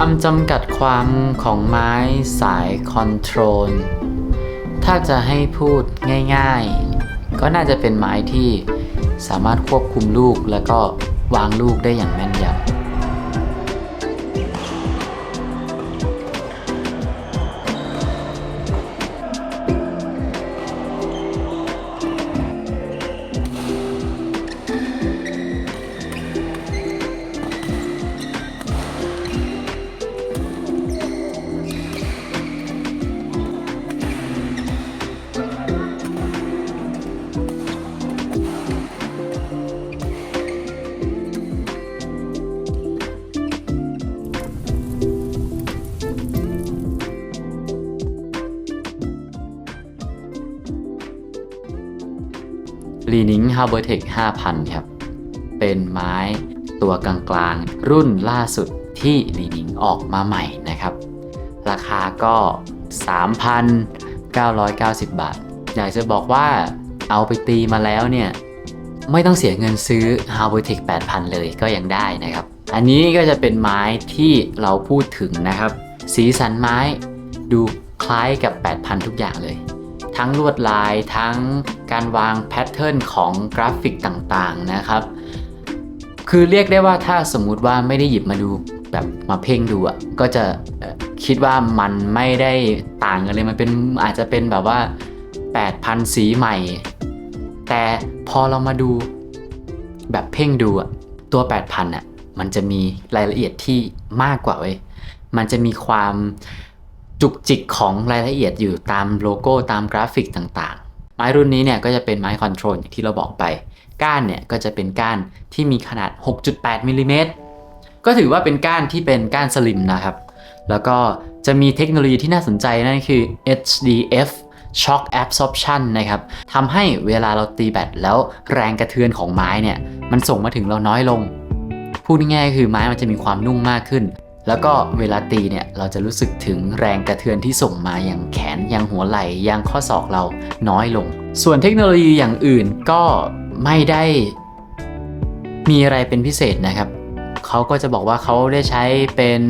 คำจำกัดความของไม้สายคอนโทรล ถ้าจะให้พูดง่ายๆ ก็น่าจะเป็นไม้ที่สามารถควบคุมลูกแล้วก็วางลูกได้อย่างแม่นยำ ลีนิงฮาร์เบอร์เทค5,000 ครับ เป็นไม้ตัวกลางๆ รุ่นล่าสุดที่ลีนิงออกมาใหม่นะครับ ราคาก็ 3,990 บาท อยากจะบอกว่าเอาไปตีมาแล้วเนี่ย ไม่ต้องเสียเงินซื้อ h a r b o r t e c h 8,000 เลยก็ยังได้นะครับ อันนี้ก็จะเป็นไม้ที่เราพูดถึงนะครับ สีสันไม้ดูคล้ายกับ 8,000 ทุกอย่างเลย ทั้งลวดลายทั้งการวางแพทเทิร์นของกราฟิกต่างๆนะครับ คือเรียกได้ว่าถ้าสมมุติว่าไม่ได้หยิบมาดูแบบมาเพ่งดูอะก็จะคิดว่ามันไม่ได้ต่างกันเลยมันเป็นอาจจะเป็นแบบว่า 8,000 สีใหม่ แต่พอเรามาดูแบบเพ่งดูอะตัว 8,000อะมันจะมีรายละเอียดที่มากกว่าเว้ยมันจะมีความ จุกจิกของรายละเอียดอยู่ตามโลโก้ตามกราฟิกต่างๆ ไม้รุ่นนี้เนี่ยก็จะเป็นไม้คอนโทรลอย่างที่เราบอกไป ก้านเนี่ยก็จะเป็นก้านที่มีขนาด 6.8มิลลิเมตรก็ถือว่าเป็นก้านที่เป็นก้านสลิมนะครับ แล้วก็จะมีเทคโนโลยีที่น่าสนใจนั่นคือ HDF Shock Absorption นะครับทำให้เวลาเราตีแบตแล้วแรงกระเทือนของไม้เนี่ย มันส่งมาถึงเราน้อยลง พูดง่ายๆคือไม้มันจะมีความนุ่มมากขึ้น แล้วก็เวลาตีเนี่ยเราจะรู้สึกถึงแรงกระเทือนที่ส่งมาอย่างแขนยังหัวไหล่ยังข้อศอกเราน้อยลง ส่วนเทคโนโลยีอย่างอื่นก็ไม่ได้มีอะไรเป็นพิเศษนะครับ เขาก็จะบอกว่าเขาได้ใช้เป็น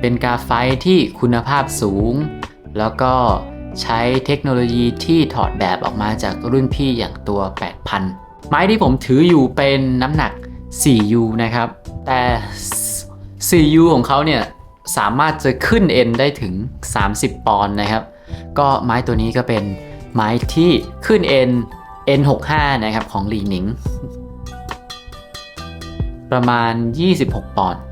เป็นกาไฟที่คุณภาพสูง แล้วก็ใช้เทคโนโลยีที่ถอดแบบออกมาจากรุ่นพี่อย่างตัว 8,000 ไม้ที่ผมถืออยู่เป็นน้ำหนัก 4U นะครับ แต่ 4U ของเขาเนี่ยสามารถจะขึ้น N ได้ถึง 30 ปอนด์นะครับ ก็ไม้ตัวนี้ก็เป็นไม้ที่ขึ้น N N65 นะครับของลีหนิง ประมาณ 26 ปอนด์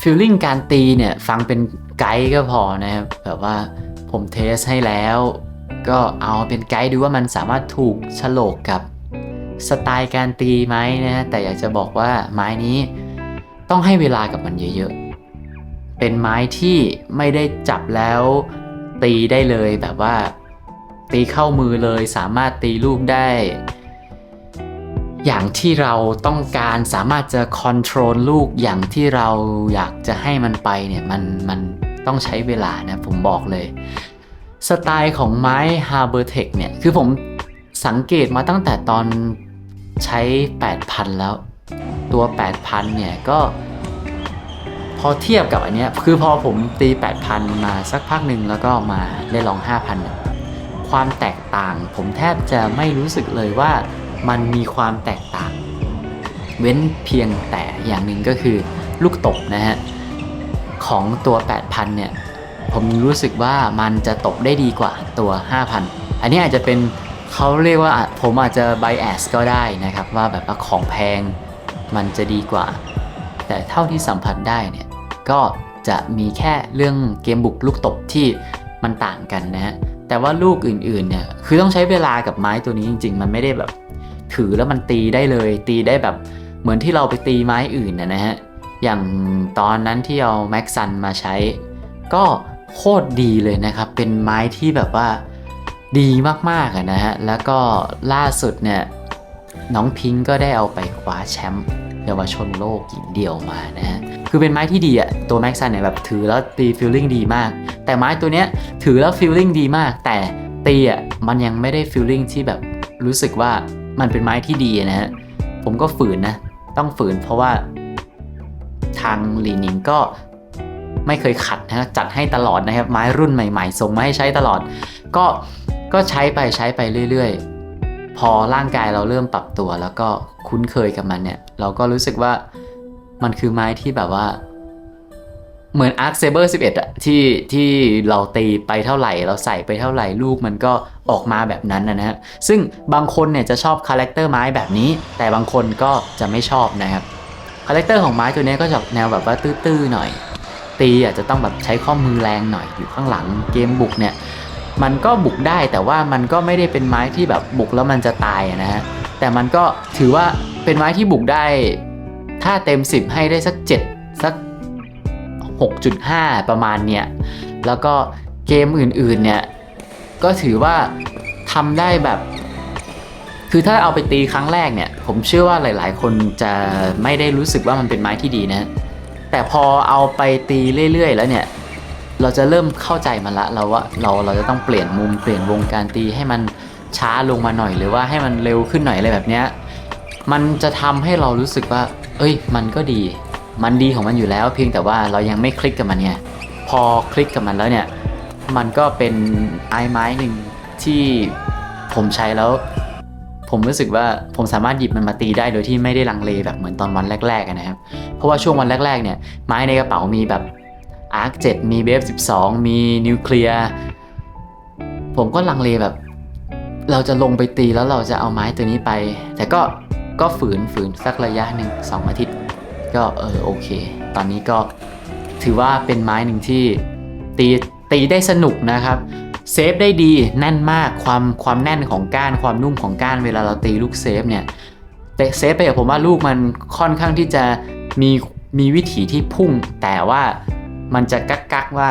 ฟิลลิ่งการตีเนี่ยฟังเป็นไกด์ก็พอนะครับ แบบว่าผมเทสให้แล้ว ก็เอาเป็นไกด์ดูว่ามันสามารถถูกฉลกกับสไตล์การตีไหมนะฮะแต่อยากจะบอกว่าไม้นี้ ต้องให้เวลากับมันเยอะๆ เป็นไม้ที่ไม่ได้จับแล้วตีได้เลยแบบว่า ตีเข้ามือเลยสามารถตีลูกได้ อย่างที่เราต้องการสามารถจะคอนโทรลลูกอย่างที่เราอยากจะให้มันไปเนี่ยมันมันต้องใช้เวลานะผมบอกเลย สไตล์ของไม้ h a r b o r t e c h เนี่ย คือผมสังเกตมาตั้งแต่ตอนใช้ 8,000 แล้ว ตัว 8,000 เนี่ยก็ พอเทียบกับอันเนี้ยคือพอผมตี 8,000 มาสักพักหนึ่งแล้วก็มาได้ลอง 5,000เนี่ยความแตกต่างผมแทบจะไม่รู้สึกเลยว่ามันมีความแตกต่าง เว้นเพียงแต่อย่างหนึ่งก็คือลูกตบนะฮะ ของตัว 8,000 เนี่ย ผมรู้สึกว่ามันจะตบได้ดีกว่าตัว 5,000 อันนี้อาจจะเป็นเขาเรียกว่าผมอาจจะ bias ก็ได้นะครับ ว่าแบบว่าของแพง มันจะดีกว่า แต่เท่าที่สัมผัสได้เนี่ยก็จะมีแค่เรื่องเกมบุกลูกตบที่มันต่างกันนะฮะแต่ว่าลูกอื่นๆเนี่ยคือต้องใช้เวลากับไม้ตัวนี้จริง ๆ มันไม่ได้แบบ ถือแล้วมันตีได้เลย ตีได้แบบเหมือนที่เราไปตีไม้อื่นนะฮะอย่างตอนนั้นที่เอาแม็กซันมาใช้ ก็โคตรดีเลยนะครับ เป็นไม้ที่แบบว่าดีมากๆนะฮะแล้วก็ล่าสุดเนี่ยน้องพิงก์ก็ได้เอาไปคว้าแชมป์ เยาวชนโลกหญิงเดี่ยวมานะฮะคือเป็นไม้ที่ดีอะตัวแม็กซันเนี่ยแบบถือแล้วตีฟิลลิ่งดีมาก แต่ไม้ตัวเนี้ยถือแล้วฟิลลิ่งดีมาก แต่ตีอะมันยังไม่ได้ฟิลลิ่งที่แบบรู้สึกว่ามันเป็นไม้ที่ดีนะฮะผมก็ฝืนนะ ต้องฝืนเพราะว่าทางลีนิงก็ไม่เคยขัดนะจัดให้ตลอดนะครับ ไม้รุ่นใหม่ ๆ ส่งมาให้ใช้ตลอด ก็ก็ใช้ไปใช้ไปเรื่อย ๆ พอร่างกายเราเริ่มปรับตัว แล้วก็คุ้นเคยกับมันเนี่ย เราก็รู้สึกว่ามันคือไม้ที่แบบว่า เหมือน Arc Saber 11อะที่ที่เราตีไปเท่าไหร่ เราใส่ไปเท่าไหร่ลูกมันก็ออกมาแบบนั้นนะฮะซึ่งบางคนเนี่ยจะชอบคาแรคเตอร์ไม้แบบนี้ แต่บางคนก็จะไม่ชอบนะครับคาแรคเตอร์ของไม้ตัวนี้ก็จะแนวแบบว่าตื้อๆหน่อย ตีอาจจะต้องแบบใช้ข้อมือแรงหน่อยอยู่ข้างหลังเกมบุกเนี่ย มันก็บุกได้แต่ว่ามันก็ไม่ได้เป็นไม้ที่แบบบุกแล้วมันจะตายนะฮะแต่มันก็ถือว่าเป็นไม้ที่บุกได้ ถ้าเต็ม 10 ให้ได้สัก 7 สัก 6.5 ประมาณเนี่ยแล้วก็เกมอื่นๆเนี่ยก็ถือว่าทำได้แบบ คือถ้าเอาไปตีครั้งแรกเนี่ย ผมเชื่อว่าหลาย ๆ คนจะไม่ได้รู้สึกว่ามันเป็นไม้ที่ดีนะ แต่พอเอาไปตีเรื่อย ๆ แล้วเนี่ย เราจะเริ่มเข้าใจมันละเราว่าเราเราจะต้องเปลี่ยนมุมเปลี่ยนวงการตีให้มันช้าลงมาหน่อยหรือว่าให้มันเร็วขึ้นหน่อยอะไรแบบเนี้ยมันจะทำให้เรารู้สึกว่า เอ้ย มันก็ดี มันดีของมันอยู่แล้วเพียงแต่ว่าเรายังไม่คลิกกับมันไงพอคลิกกับมันแล้วเนี่ย มันก็เป็นไอไม้หนึ่งที่ผมใช้แล้ว ผมรู้สึกว่าผมสามารถหยิบมันมาตีได้โดยที่ไม่ได้ลังเลแบบเหมือนตอนวันแรกๆนะครับ เพราะว่าช่วงวันแรกๆเนี่ยไม้ในกระเป๋ามีแบบ Arc 7มี Wave 12 มีนิวเคลียร์ผมก็ลังเลแบบ เราจะลงไปตีแล้วเราจะเอาไม้ตัวนี้ไป แต่ก็ก็ฝืนฝืนสักระยะหนึ่งสองอาทิตย์ ก็เออโอเค ตอนนี้ก็ถือว่าเป็นไม้หนึ่งที่ตีตีได้สนุกนะครับเซฟได้ดีแน่นมากความความแน่นของก้านความนุ่มของก้านเวลาเราตีลูกเซฟเนี่ยแต่เซฟไปกับผมว่าลูกมันค่อนข้างที่จะมีมีวิถีที่พุ่ง แต่ว่า มันจะกักกักๆว่า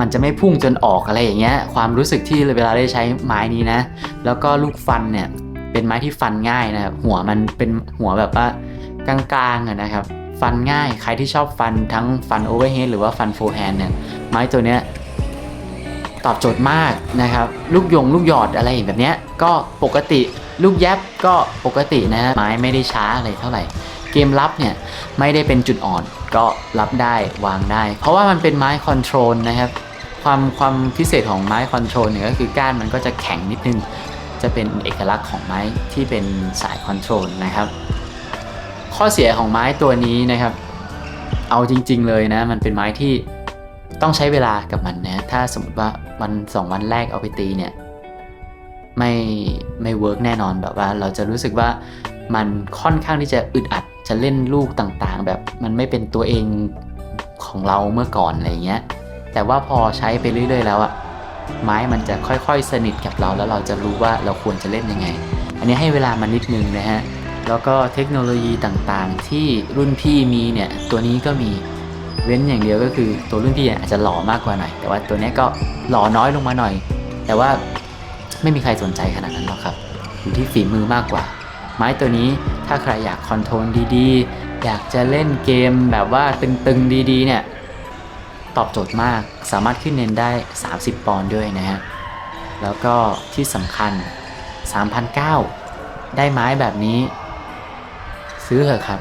มันจะไม่พุ่งจนออกอะไรอย่างเงี้ย ความรู้สึกที่เวลาได้ใช้ไม้นี้นะ แล้วก็ลูกฟันเนี่ยเป็นไม้ที่ฟันง่ายนะครับหัวมันเป็นหัวแบบว่ากลางๆนะครับ ฟันง่ายใครที่ชอบฟันทั้งฟันโอเวอร์เฮดหรือว่าฟันโฟร์แฮนด์เนี่ยไม้ตัวเนี้ยตอบโจทย์มากนะครับ ลูกยงลูกหยอดอะไรแบบเนี้ยก็ปกติลูกแยบก็ปกตินะฮะไม้ไม่ได้ช้าอะไรเท่าไหร่ เกมรับเนี่ยไม่ได้เป็นจุดอ่อน ก็รับได้วางได้ เพราะว่ามันเป็นไม้คอนโทรลนะครับ ความความพิเศษของไม้คอนโทรลเนี่ยก็คือก้านมันก็จะแข็งนิดนึง จะเป็นเอกลักษณ์ของไม้ที่เป็นสายคอนโทรลนะครับ ข้อเสียของไม้ตัวนี้นะครับ เอาจริง ๆ เลยนะ มันเป็นไม้ที่ต้องใช้เวลากับมันนะ ถ้าสมมติว่าวันสองวันแรกเอาไปตีเนี่ยไม่ไม่เวิร์กแน่นอนแบบว่าเราจะรู้สึกว่ามันค่อนข้างที่จะอึดอัดจะเล่นลูกต่างๆ แบบ มันไม่เป็นตัวเองของเราเมื่อก่อนอะไรเงี้ย แต่ว่าพอใช้ไปเรื่อย ๆ แล้วอะไม้มันจะค่อยๆ สนิทกับเราแล้วเราจะรู้ว่าเราควรจะเล่นยังไง อันนี้ให้เวลามันนิดนึงนะฮะ แล้วก็เทคโนโลยีต่างๆ ที่รุ่นพี่มีเนี่ย ตัวนี้ก็มีเว้นอย่างเดียวก็คือตัวรุ่นพี่อาจจะหล่อมากกว่าหน่อย แต่ว่าตัวนี้ก็หล่อน้อยลงมาหน่อย แต่ว่าไม่มีใครสนใจขนาดนั้นหรอกครับ อยู่ที่ฝีมือมากกว่า ไม้ตัวนี้ถ้าใครอยากคอนโทรลดีๆ อยากจะเล่นเกมแบบว่าตึงๆดีๆ เนี่ย ตอบโจทย์มากสามารถขึ้นเน้นได้ 30 ปอนด์ด้วยนะฮะ แล้วก็ที่สำคัญ 3,900 ได้ไม้แบบนี้ ซื้อเถอะครับ